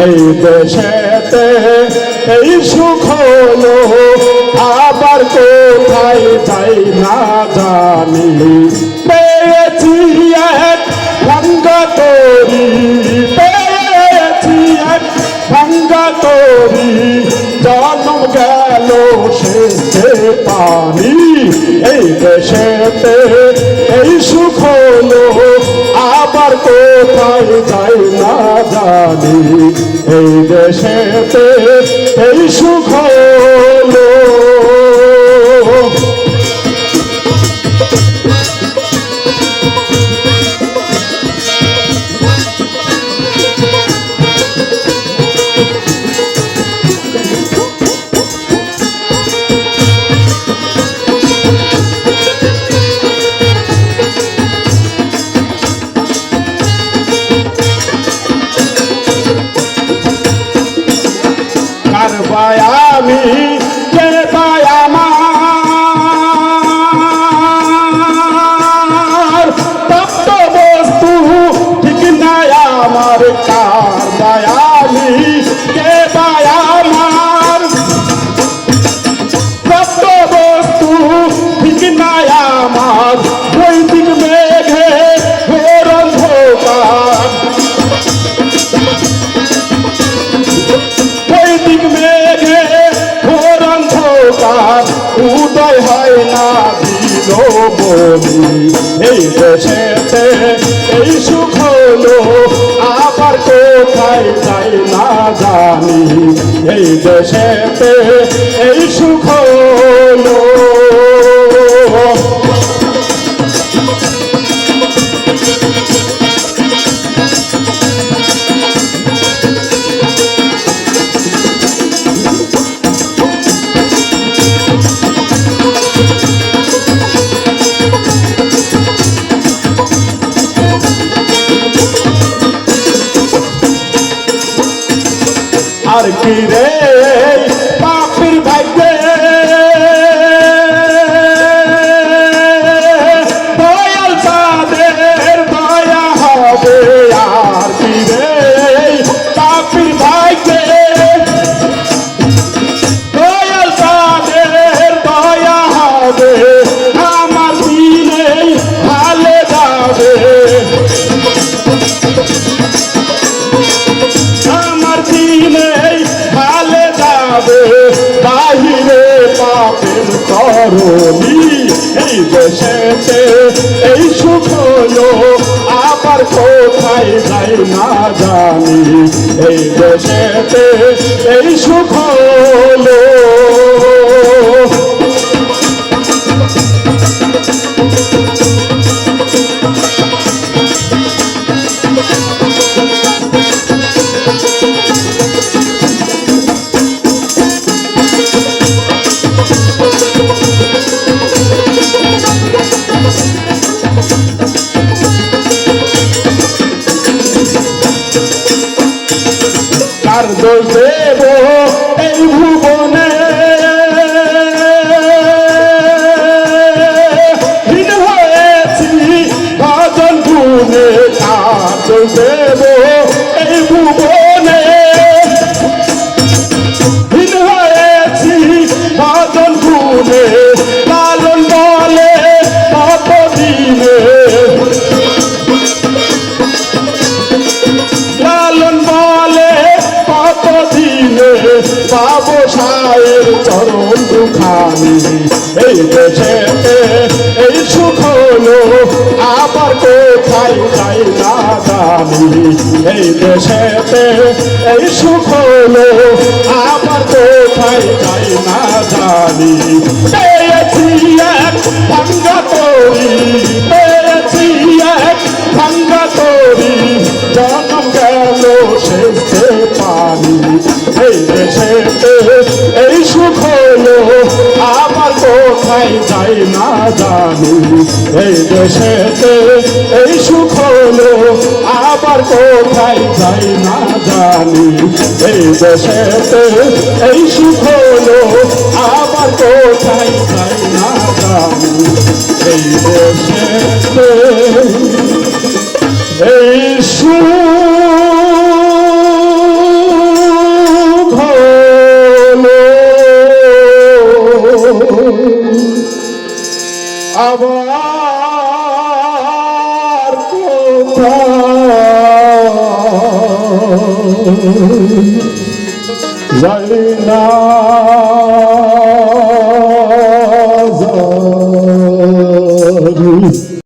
এই দেশেতে এই সুখ হলো আবার কোথায় যাই না জানি। পেয়েছি এক ভাঙ্গা তরি পেয়েছি এক ভাঙ্গা তরি জন্ম গেল শেষে পানি। এই দেশেতে এই সুখ হলো আবার কোথায় যাই জানি এই দেশেতে এই সুখ আমি কে পায় আমার? তপ্ত বস্তু ঠিক নাই আমার আমার? বৈদিক বলি এই দেশেতে এই সুখ হলো, আবার কোথায় তাই না জানি। এই দেশেতে এই সুখ হলো। রে করণি এই দেশেতে এই সুখ আবার কোথায় যাই না জানি। এই দেশেতে এই সুখ দেব এই ভুবনে। ভজন গুণে কার দোষ এই ভুবনে। সায়ের চরণ দুখানি, এই দেশে এই সুখ হলো, আবার কোথায় যাই না জানি। এই দেশে এই সুখ হলো, আবার কোথায় যাই না জানি। এক ভাঙ্গা তরি কোথায় যাই না জানি। এই দেশেতে এই সুখ হলো আবার কোথায় যাই না জানি। এই দেশেতে এই সুখ হলো আবার কোথায় যাই না জানি। এই দেশেতে এই সুখ আবার কোথায়? যাই না।